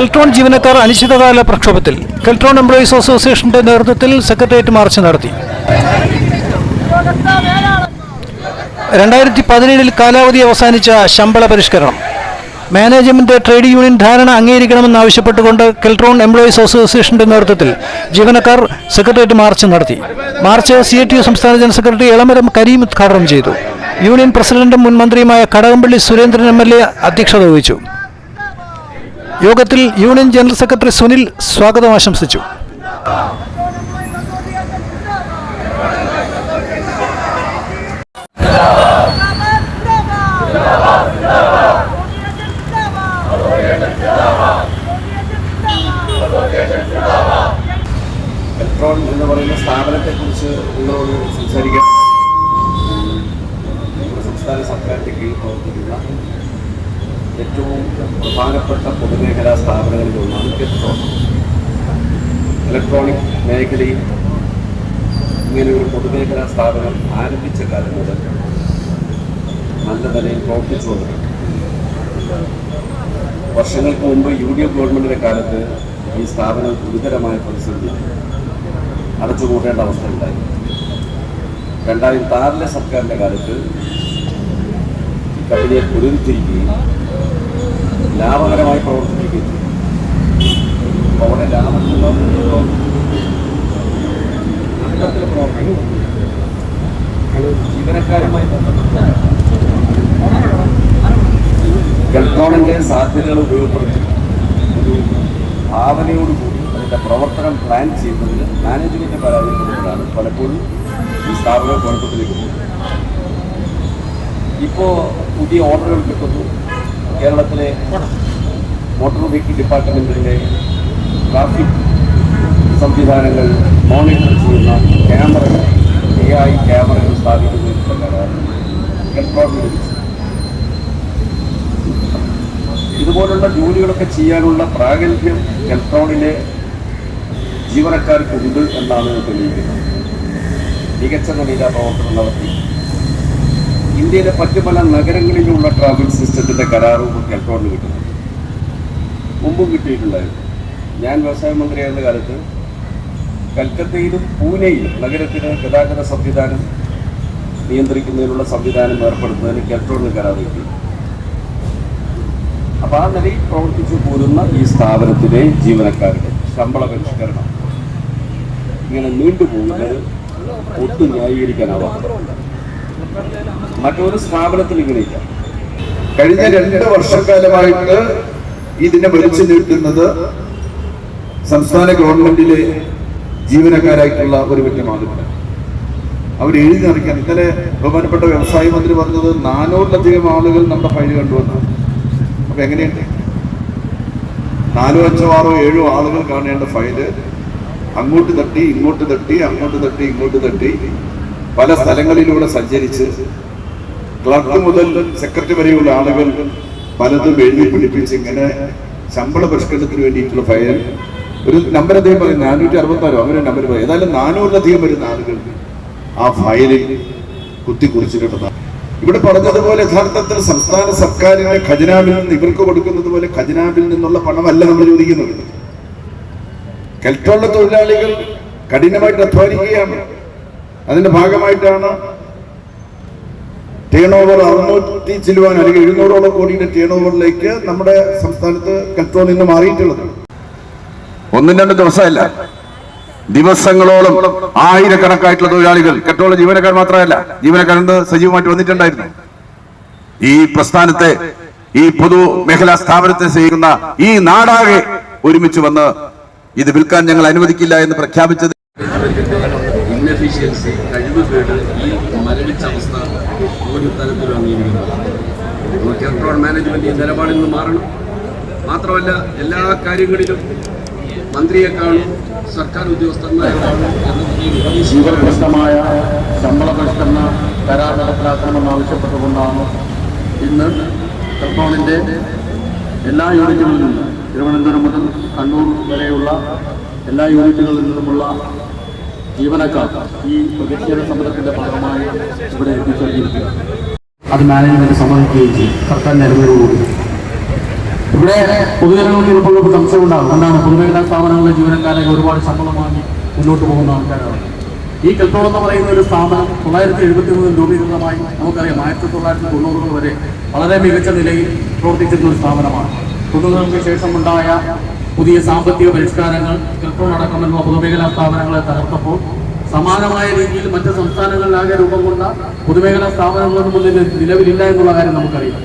കെൽട്രോൺ ജീവനക്കാർ അനിശ്ചിതകാല പ്രക്ഷോഭത്തിൽ. കെൽട്രോൺ എംപ്ലോയീസ് അസോസിയേഷന്റെ നേതൃത്വത്തിൽ സെക്രട്ടേറിയറ്റ് മാർച്ച് നടത്തി. രണ്ടായിരത്തി പതിനേഴിൽ കാലാവധി അവസാനിച്ച ശമ്പള പരിഷ്കരണം. മാനേജ്മെന്റ് ട്രേഡ് യൂണിയൻ ധാരണ അംഗീകരിക്കണമെന്നാവശ്യപ്പെട്ടുകൊണ്ട് കെൽട്രോൺ എംപ്ലോയീസ് അസോസിയേഷന്റെ നേതൃത്വത്തിൽ ജീവനക്കാർ സെക്രട്ടേറിയറ്റ് മാർച്ച് നടത്തി. March C A T U സംസ്ഥാന ജനറൽ സെക്രട്ടറി എളമരം കരീം ഉദ്ഘാടനം ചെയ്തു. യൂണിയൻ പ്രസിഡന്റും മുൻ മന്ത്രിയുമായ Kadakampally Surendran M L A അധ്യക്ഷത വഹിച്ചു. യോഗത്തിൽ യൂണിയൻ ജനറൽ സെക്രട്ടറി സുനിൽ സ്വാഗതം ആശംസിച്ചു. പറയുന്ന സ്ഥാപനത്തെക്കുറിച്ച് സംസാരിക്കാൻ സംസ്ഥാന സർക്കാരിന്റെ കീഴിൽ പ്രവർത്തിക്കുന്ന ഏറ്റവും പ്രധാനപ്പെട്ട പൊതുമേഖലാ സ്ഥാപനങ്ങളിൽ ഒന്നാണ് പെട്രോൾ ഇലക്ട്രോണിക് മേഖലയിൽ ഇങ്ങനെ ഒരു പൊതുമേഖലാ സ്ഥാപനം ആരംഭിച്ച കാലം മുതൽ നല്ല നിലയിൽ പ്രവർത്തിച്ചു വന്നിട്ടുണ്ട്. വർഷങ്ങൾക്ക് മുമ്പ് യു ഡി എഫ് ഗവൺമെന്റിന്റെ കാലത്ത് ഈ സ്ഥാപനം ഗുരുതരമായ പ്രതിസന്ധി അടച്ചുപൂട്ടേണ്ട അവസ്ഥ ഉണ്ടായി രണ്ടായിരത്തി ആറിലെ സർക്കാരിന്റെ കാലത്ത് കമ്പനിയെ പുനരുദ്ധരിക്കുകയും ലാഭകരമായി പ്രവർത്തിപ്പിക്കുകയും ചെയ്യും അവിടെ ലാഭത്തിലോ പ്രവർത്തനം പ്രവർത്തിക്കുന്നു ജീവനക്കാരുമായി കെൽട്രോണിന്റെ സാധ്യതകൾ ഉപയോഗപ്പെടുത്തി. ഒരു ഭാവനയോടുകൂടി അതിന്റെ പ്രവർത്തനം പ്ലാൻ ചെയ്യുന്നതിന് മാനേജ്മെന്റ് പരാജയപ്പെടുന്നതാണ് പലപ്പോഴും ഈ സ്ഥാപനം കുഴപ്പത്തിലേക്ക് പോകുന്നത്. ഇപ്പോ പുതിയ ഓർഡറുകൾ കിട്ടുന്നു. കേരളത്തിലെ മോട്ടോർ വെഹിക്കിൾ ഡിപ്പാർട്ട്മെന്റിന്റെ ട്രാഫിക് സംവിധാനങ്ങൾ മോണിറ്റർ ചെയ്യുന്ന ക്യാമറകൾ എ ഐ ക്യാമറകൾ സ്ഥാപിക്കുന്നതിനുള്ള ഇതുപോലുള്ള ജോലികളൊക്കെ ചെയ്യാനുള്ള പ്രാഗൽഭ്യം കെൽട്രോണിലെ ജീവനക്കാർക്കുണ്ട് എന്നാണ് തെളിയിക്കുന്നത്. മികച്ച നിലയിലെ പ്രവർത്തനം നടത്തി. ഇന്ത്യയിലെ മറ്റു പല നഗരങ്ങളിലുള്ള ട്രാഫിക് സിസ്റ്റത്തിന്റെ കരാറും കെൽട്രോണിന് കിട്ടുന്നു മുമ്പും കിട്ടിയിട്ടുണ്ടായിരുന്നു. ഞാൻ വ്യവസായ മന്ത്രിയായിരുന്ന കാലത്ത് കൽക്കത്തയിലും പൂനെയിലും നഗരത്തിന് ഗതാഗത സംവിധാനം നിയന്ത്രിക്കുന്നതിനുള്ള സംവിധാനം ഏർപ്പെടുത്തുന്നതിന് കെൽട്രോണിന് കരാർ കിട്ടി. അപ്പൊ ആ നിലയിൽ പ്രവർത്തിച്ചു പോരുന്ന ഈ സ്ഥാപനത്തിലെ ജീവനക്കാരുടെ ശമ്പള പരിഷ്കരണം ഇങ്ങനെ നീണ്ടുപോകുന്നത് ഒട്ടും ന്യായീകരിക്കാനാവാത്ത മറ്റൊരു സ്ഥാപനത്തിൽ ഇങ്ങനെയില്ല. കഴിഞ്ഞ രണ്ട് വർഷക്കാലമായിട്ട് ഇതിനെ വലിച്ചു നീട്ടുന്നത് സംസ്ഥാന ഗവൺമെന്റിലെ ജീവനക്കാരായിട്ടുള്ള ഒരു വ്യക്തി മാതൃക അവർ എഴുതി നിറയ്ക്കാൻ ഇന്നലെ ബഹുമാനപ്പെട്ട വ്യവസായ മന്ത്രി പറഞ്ഞത് നാനൂറിലധികം ആളുകൾ നമ്മുടെ ഫയൽ കണ്ടുവന്നാണ് അപ്പൊ എങ്ങനെയുണ്ട്? നാലോ അഞ്ചോ ആറോ ഏഴോ ആളുകൾ കാണേണ്ട ഫയൽ അങ്ങോട്ട് തട്ടി ഇങ്ങോട്ട് തട്ടി അങ്ങോട്ട് തട്ടി ഇങ്ങോട്ട് തട്ടി. പല സ്ഥലങ്ങളിലൂടെ സഞ്ചരിച്ച് ക്ലർക്ക് മുതൽ സെക്രട്ടറി വരെയുള്ള ആളുകൾ പലതും എഴുതി പിടിപ്പിച്ച് ഇങ്ങനെ ശമ്പള പരിഷ്കരണത്തിന് വേണ്ടിയിട്ടുള്ള ഫയൽ. ഒരു നമ്പർ അദ്ദേഹം പറയും നാനൂറ്റി അറുപത്താറോ അങ്ങനെ നമ്പർ പറയും ഏതായാലും നാനൂറിലധികം വരുന്ന ആളുകൾ ആ ഫയലിൽ കുത്തിക്കുറിച്ചിട്ടുള്ളതാണ്. ഇവിടെ പറഞ്ഞതുപോലെ യഥാർത്ഥത്തിൽ സംസ്ഥാന സർക്കാരിന്റെ ഖജനാവിൽ നിന്ന് ഇവർക്ക് കൊടുക്കുന്നത് പോലെ ഖജനാവിൽ നിന്നുള്ള പണമല്ല നമ്മൾ ചോദിക്കുന്നത്. കെൽട്രോളിലെ തൊഴിലാളികൾ കഠിനമായിട്ട് അധ്വാനിക്കുകയാണ്. അതിന്റെ ഭാഗമായിട്ടാണ് ടേൺ ഓവർ അറുന്നൂറ്റി ചില്ലുവാൻ അല്ലെങ്കിൽ എഴുന്നൂറോളം കോടിയുടെ ടേൺ ഓവറിലേക്ക് നമ്മുടെ സംസ്ഥാനത്ത് കൺട്രോൾ നിന്ന് മാറിയിട്ടുള്ളത്. ഒന്നും രണ്ട് ദിവസമല്ല. ദിവസങ്ങളോളം ആയിരക്കണക്കായിട്ടുള്ള തൊഴിലാളികൾ കെട്ടോളം ജീവനക്കാർ മാത്രമല്ല ജീവനക്കാരൻ സജീവമായിട്ട് വന്നിട്ടുണ്ടായിരുന്നു. ഈ പ്രസ്ഥാനത്തെ ഈ പൊതു മേഖലാ സ്ഥാപനത്തെ ചെയ്യുന്ന ഈ നാടാകെ ഒരുമിച്ച് വന്ന് ഇത് വിൽക്കാൻ ഞങ്ങൾ അനുവദിക്കില്ല എന്ന് പ്രഖ്യാപിച്ചത് ഇൻഎഫിഷ്യൻസി കഴിവുകേട് ഈ മരവിച്ച അവസ്ഥ ഒരു തരത്തിലും അംഗീകരിക്കുന്നു കെൽട്രോൺ മാനേജ്മെന്റ് ഈ നിലപാടിൽ നിന്ന് മാറണം. മാത്രമല്ല എല്ലാ കാര്യങ്ങളിലും മന്ത്രിയെ കാണും സർക്കാർ ഉദ്യോഗസ്ഥന്മാരെ കാണും ശമ്പള പരിഷ്കരണ കരാർ നടപ്പിലാക്കണമെന്ന് ആവശ്യപ്പെട്ടുകൊണ്ടാണ് ഇന്ന് പെട്രോളിന്റെ എല്ലാ യൂണിറ്റുകളിൽ നിന്നും തിരുവനന്തപുരം മുതൽ കണ്ണൂർ വരെയുള്ള എല്ലാ യൂണിറ്റുകളിൽ നിന്നുമുള്ള ജീവനക്കാർ ഈ പ്രതിഷേധ സമരത്തിന്റെ ഭാഗമായി ഇവിടെ എത്തിച്ചേർന്നിരിക്കുക അത് മാനേജ്മെന്റ് സമ്മതിക്കുകയും ചെയ്യും. സർക്കാരിന്റെ അനുമതിയോടുകൂടി ഇവിടെ പൊതുജനങ്ങൾക്ക് ചിലപ്പോൾ സംശയം ഉണ്ടാകും. എന്താണ്? പൊതുമേഖലാ സ്ഥാപനങ്ങളിലെ ജീവനക്കാരെ ഒരുപാട് ശമ്പളം വാങ്ങി മുന്നോട്ട് പോകുന്ന ആൾക്കാരാണ്. ഈ കെൽട്രോൾ എന്ന് പറയുന്ന ഒരു സ്ഥാപനം തൊള്ളായിരത്തി എഴുപത്തി മൂന്നിൽ രൂപീകൃതമായി നമുക്കറിയാം. ആയിരത്തി തൊള്ളായിരത്തി തൊണ്ണൂറുകൾ വരെ വളരെ മികച്ച നിലയിൽ പ്രവർത്തിച്ചിരുന്ന ഒരു സ്ഥാപനമാണ്. തൊണ്ണൂറുകൾക്ക് ശേഷമുണ്ടായ പുതിയ സാമ്പത്തിക പരിഷ്കാരങ്ങൾ കെൽട്രോൾ അടക്കമെന്ന പൊതുമേഖലാ സ്ഥാപനങ്ങളെ തകർത്തപ്പോൾ സമാനമായ രീതിയിൽ മറ്റ് സംസ്ഥാനങ്ങളിലാകെ രൂപം കൊണ്ട പൊതുമേഖലാ സ്ഥാപനങ്ങളൊന്നും നിലവിലില്ല എന്നുള്ള കാര്യം നമുക്കറിയാം.